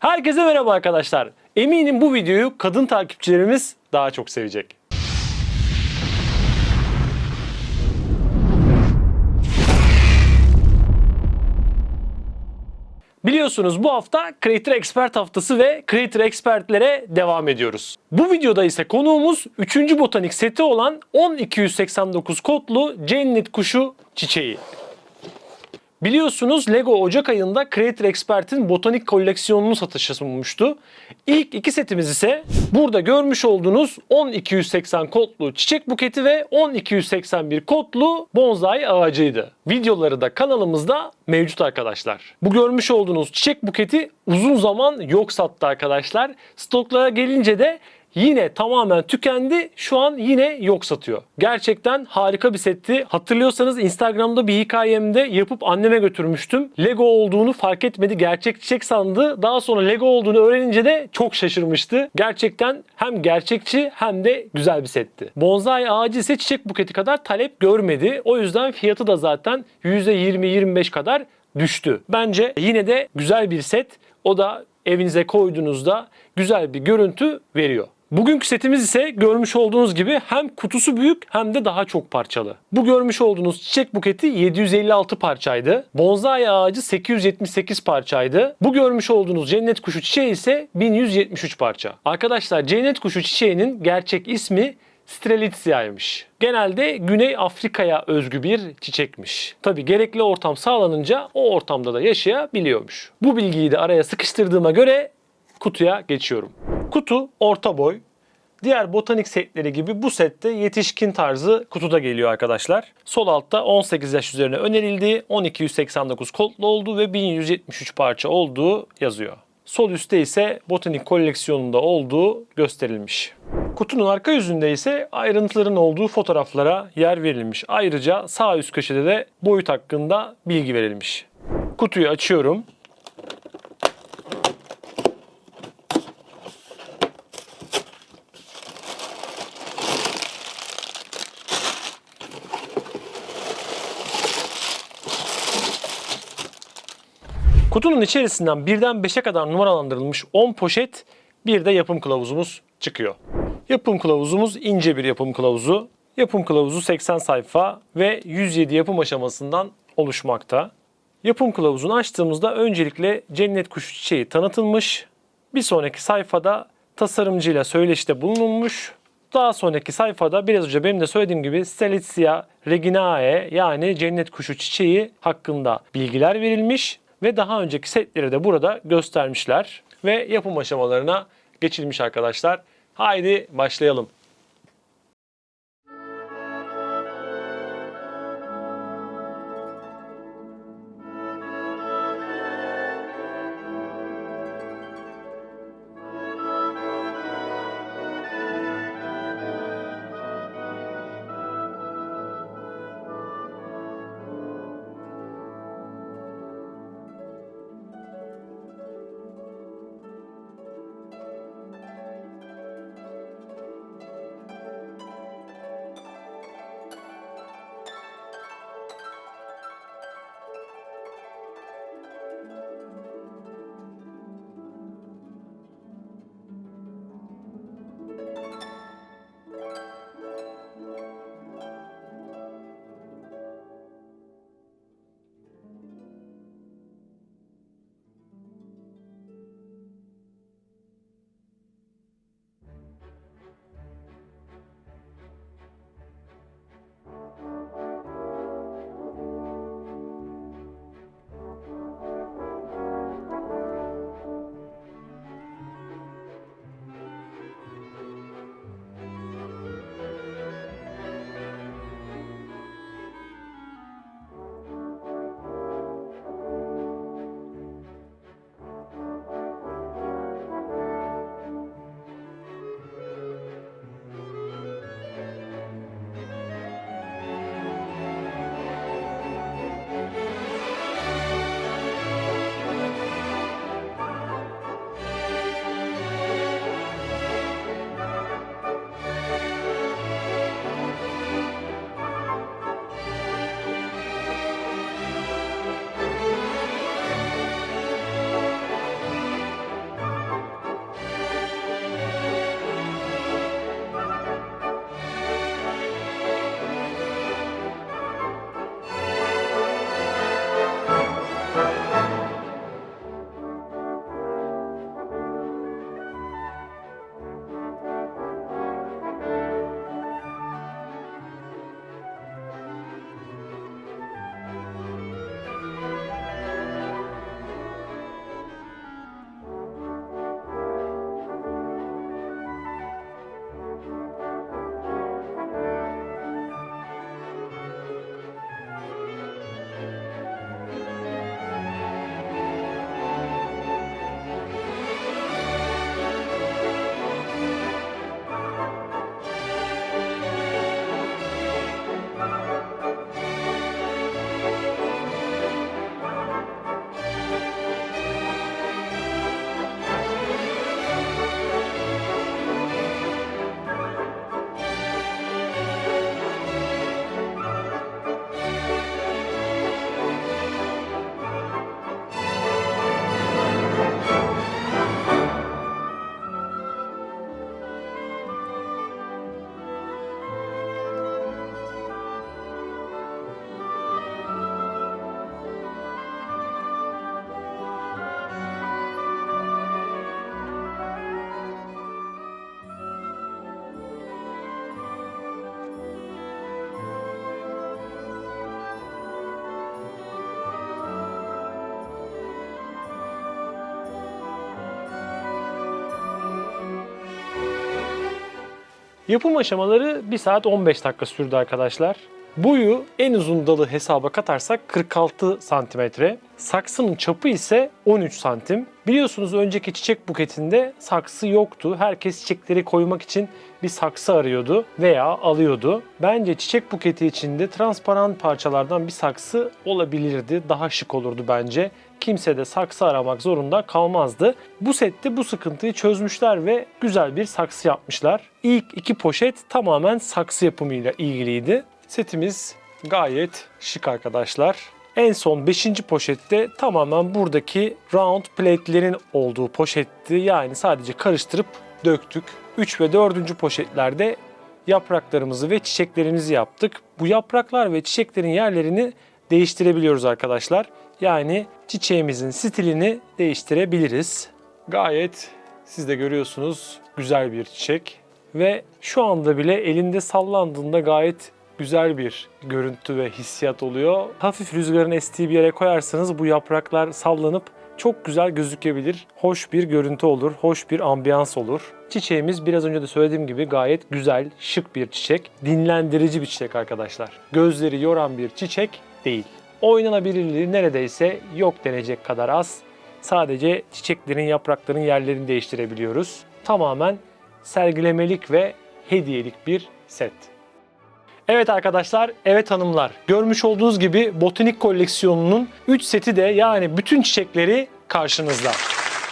Herkese merhaba arkadaşlar. Eminim bu videoyu kadın takipçilerimiz daha çok sevecek. Biliyorsunuz bu hafta Creator Expert haftası ve Creator Expertlere devam ediyoruz. Bu videoda ise konuğumuz 3. botanik seti olan 10289 kodlu cennet kuşu çiçeği. Biliyorsunuz Lego Ocak ayında Creator Expert'in botanik koleksiyonunu satışa sunmuştu. İlk iki setimiz ise burada görmüş olduğunuz 10280 kodlu çiçek buketi ve 10281 kodlu bonsai ağacıydı. Videoları da kanalımızda mevcut arkadaşlar. Bu görmüş olduğunuz çiçek buketi uzun zaman yok sattı arkadaşlar. Stoklara gelince de yine tamamen tükendi. Şu an yine yok satıyor. Gerçekten harika bir setti. Hatırlıyorsanız Instagram'da bir hikayemde yapıp anneme götürmüştüm. Lego olduğunu fark etmedi. Gerçek çiçek sandı. Daha sonra Lego olduğunu öğrenince de çok şaşırmıştı. Gerçekten hem gerçekçi hem de güzel bir setti. Bonsai ağacı ise çiçek buketi kadar talep görmedi. O yüzden fiyatı da zaten %20-25 kadar düştü. Bence yine de güzel bir set. O da evinize koyduğunuzda güzel bir görüntü veriyor. Bugünkü setimiz ise görmüş olduğunuz gibi hem kutusu büyük hem de daha çok parçalı. Bu görmüş olduğunuz çiçek buketi 756 parçaydı. Bonsai ağacı 878 parçaydı. Bu görmüş olduğunuz cennet kuşu çiçeği ise 1173 parça. Arkadaşlar cennet kuşu çiçeğinin gerçek ismi Strelitzia'ymış. Genelde Güney Afrika'ya özgü bir çiçekmiş. Tabi gerekli ortam sağlanınca o ortamda da yaşayabiliyormuş. Bu bilgiyi de araya sıkıştırdığıma göre kutuya geçiyorum. Kutu orta boy. Diğer botanik setleri gibi bu sette yetişkin tarzı kutuda geliyor arkadaşlar. Sol altta 18 yaş üzerine önerildiği 12189 kodlu olduğu ve 1173 parça olduğu yazıyor. Sol üstte ise botanik koleksiyonunda olduğu gösterilmiş. Kutunun arka yüzünde ise ayrıntıların olduğu fotoğraflara yer verilmiş. Ayrıca sağ üst köşede de boyut hakkında bilgi verilmiş. Kutuyu açıyorum. Kutunun içerisinden birden 5'e kadar numaralandırılmış 10 poşet bir de yapım kılavuzumuz çıkıyor. Yapım kılavuzumuz ince bir yapım kılavuzu. Yapım kılavuzu 80 sayfa ve 107 yapım aşamasından oluşmakta. Yapım kılavuzunu açtığımızda öncelikle cennet kuşu çiçeği tanıtılmış. Bir sonraki sayfada tasarımcıyla söyleşte bulunulmuş. Daha sonraki sayfada biraz önce benim de söylediğim gibi Stelitsia reginae yani cennet kuşu çiçeği hakkında bilgiler verilmiş ve daha önceki setleri de burada göstermişler ve yapım aşamalarına geçilmiş arkadaşlar. Haydi başlayalım. Yapım aşamaları 1 saat 15 dakika sürdü arkadaşlar. Boyu en uzun dalı hesaba katarsak 46 santimetre. Saksının çapı ise 13 santim. Biliyorsunuz önceki çiçek buketinde saksı yoktu. Herkes çiçekleri koymak için bir saksı arıyordu veya alıyordu. Bence çiçek buketi içinde transparan parçalardan bir saksı olabilirdi. Daha şık olurdu bence. Kimse de saksı aramak zorunda kalmazdı. Bu sette bu sıkıntıyı çözmüşler ve güzel bir saksı yapmışlar. İlk iki poşet tamamen saksı yapımıyla ilgiliydi. Setimiz gayet şık arkadaşlar. En son 5. poşette tamamen buradaki round plate'lerin olduğu poşetti. Yani sadece karıştırıp döktük. 3 ve 4. poşetlerde yapraklarımızı ve çiçeklerimizi yaptık. Bu yapraklar ve çiçeklerin yerlerini değiştirebiliyoruz arkadaşlar. Yani çiçeğimizin stilini değiştirebiliriz. Gayet siz de görüyorsunuz güzel bir çiçek. Ve şu anda bile elinde sallandığında gayet güzel bir görüntü ve hissiyat oluyor. Hafif rüzgarın estiği bir yere koyarsanız bu yapraklar sallanıp çok güzel gözükebilir. Hoş bir görüntü olur, hoş bir ambiyans olur. Çiçeğimiz biraz önce de söylediğim gibi gayet güzel, şık bir çiçek. Dinlendirici bir çiçek arkadaşlar. Gözleri yoran bir çiçek değil. Oynanabilirliği neredeyse yok denecek kadar az. Sadece çiçeklerin, yaprakların yerlerini değiştirebiliyoruz. Tamamen sergilemelik ve hediyelik bir set. Evet arkadaşlar, evet hanımlar. Görmüş olduğunuz gibi botanik koleksiyonunun 3 seti de yani bütün çiçekleri karşınızda.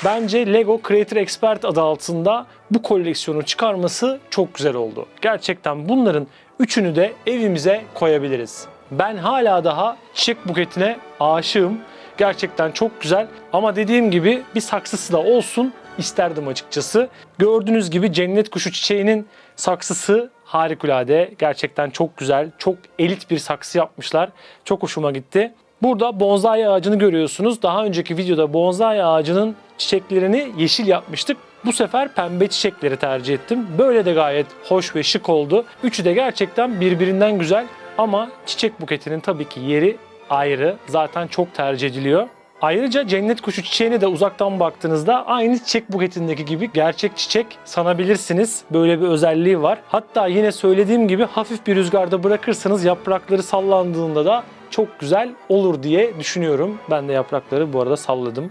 Bence Lego Creator Expert adı altında bu koleksiyonu çıkarması çok güzel oldu. Gerçekten bunların üçünü de evimize koyabiliriz. Ben hala daha çiçek buketine aşığım. Gerçekten çok güzel ama dediğim gibi bir saksısı da olsun isterdim açıkçası. Gördüğünüz gibi cennet kuşu çiçeğinin saksısı harikulade. Gerçekten çok güzel. Çok elit bir saksı yapmışlar. Çok hoşuma gitti. Burada bonsai ağacını görüyorsunuz. Daha önceki videoda bonsai ağacının çiçeklerini yeşil yapmıştık. Bu sefer pembe çiçekleri tercih ettim. Böyle de gayet hoş ve şık oldu. Üçü de gerçekten birbirinden güzel ama çiçek buketinin tabii ki yeri ayrı. Zaten çok tercih ediliyor. Ayrıca cennet kuşu çiçeğine de uzaktan baktığınızda aynı çiçek buketindeki gibi gerçek çiçek sanabilirsiniz. Böyle bir özelliği var. Hatta yine söylediğim gibi hafif bir rüzgarda bırakırsanız yaprakları sallandığında da çok güzel olur diye düşünüyorum. Ben de yaprakları bu arada salladım.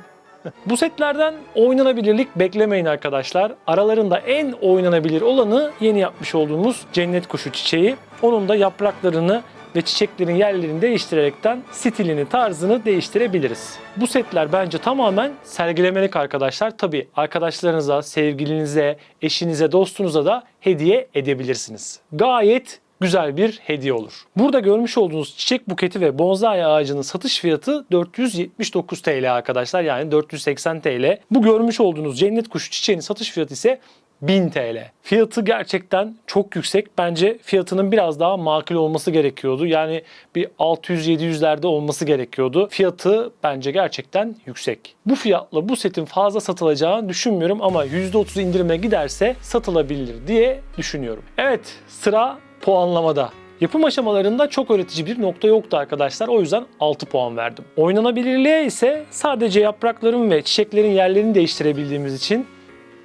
Bu setlerden oynanabilirlik beklemeyin arkadaşlar. Aralarında en oynanabilir olanı yeni yapmış olduğumuz cennet kuşu çiçeği. Onun da yapraklarını ve çiçeklerin yerlerini değiştirerekten stilini, tarzını değiştirebiliriz. Bu setler bence tamamen sergilemelik arkadaşlar. Tabi arkadaşlarınıza, sevgilinize, eşinize, dostunuza da hediye edebilirsiniz. Gayet güzel bir hediye olur. Burada görmüş olduğunuz çiçek buketi ve bonsai ağacının satış fiyatı 479 TL arkadaşlar. Yani 480 TL. Bu görmüş olduğunuz cennet kuşu çiçeğinin satış fiyatı ise 1000 TL. Fiyatı gerçekten çok yüksek. Bence fiyatının biraz daha makul olması gerekiyordu. Yani bir 600-700'lerde olması gerekiyordu. Fiyatı bence gerçekten yüksek. Bu fiyatla bu setin fazla satılacağını düşünmüyorum ama %30 indirime giderse satılabilir diye düşünüyorum. Evet sıra puanlamada. Yapım aşamalarında çok öğretici bir nokta yoktu arkadaşlar. O yüzden 6 puan verdim. Oynanabilirliğe ise sadece yaprakların ve çiçeklerin yerlerini değiştirebildiğimiz için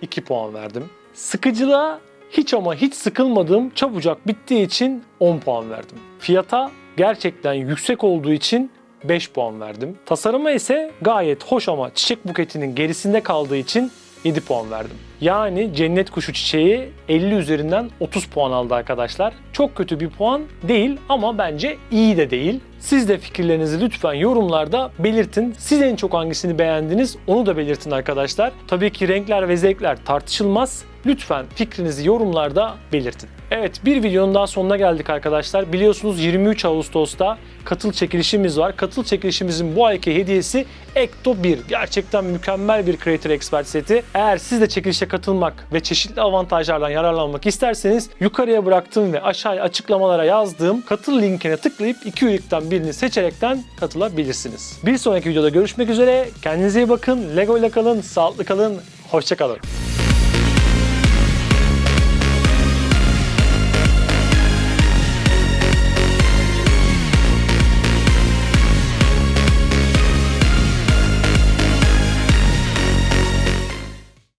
2 puan verdim. Sıkıcılığa hiç ama hiç sıkılmadığım çabucak bittiği için 10 puan verdim. Fiyata gerçekten yüksek olduğu için 5 puan verdim. Tasarıma ise gayet hoş ama çiçek buketinin gerisinde kaldığı için 7 puan verdim. Yani cennet kuşu çiçeği 50 üzerinden 30 puan aldı arkadaşlar. Çok kötü bir puan değil ama bence iyi de değil. Siz de fikirlerinizi lütfen yorumlarda belirtin. Siz en çok hangisini beğendiniz onu da belirtin arkadaşlar. Tabii ki renkler ve zevkler tartışılmaz. Lütfen fikrinizi yorumlarda belirtin. Evet bir videonun daha sonuna geldik arkadaşlar. Biliyorsunuz 23 Ağustos'ta katıl çekilişimiz var. Katıl çekilişimizin bu ayki hediyesi Ecto 1. Gerçekten mükemmel bir Creator Expert seti. Eğer siz de çekilişe katılmak ve çeşitli avantajlardan yararlanmak isterseniz yukarıya bıraktığım ve aşağıya açıklamalara yazdığım katıl linkine tıklayıp iki üyelikten birini seçerekten katılabilirsiniz. Bir sonraki videoda görüşmek üzere. Kendinize iyi bakın. Lego ile kalın, sağlıklı kalın. Hoşçakalın.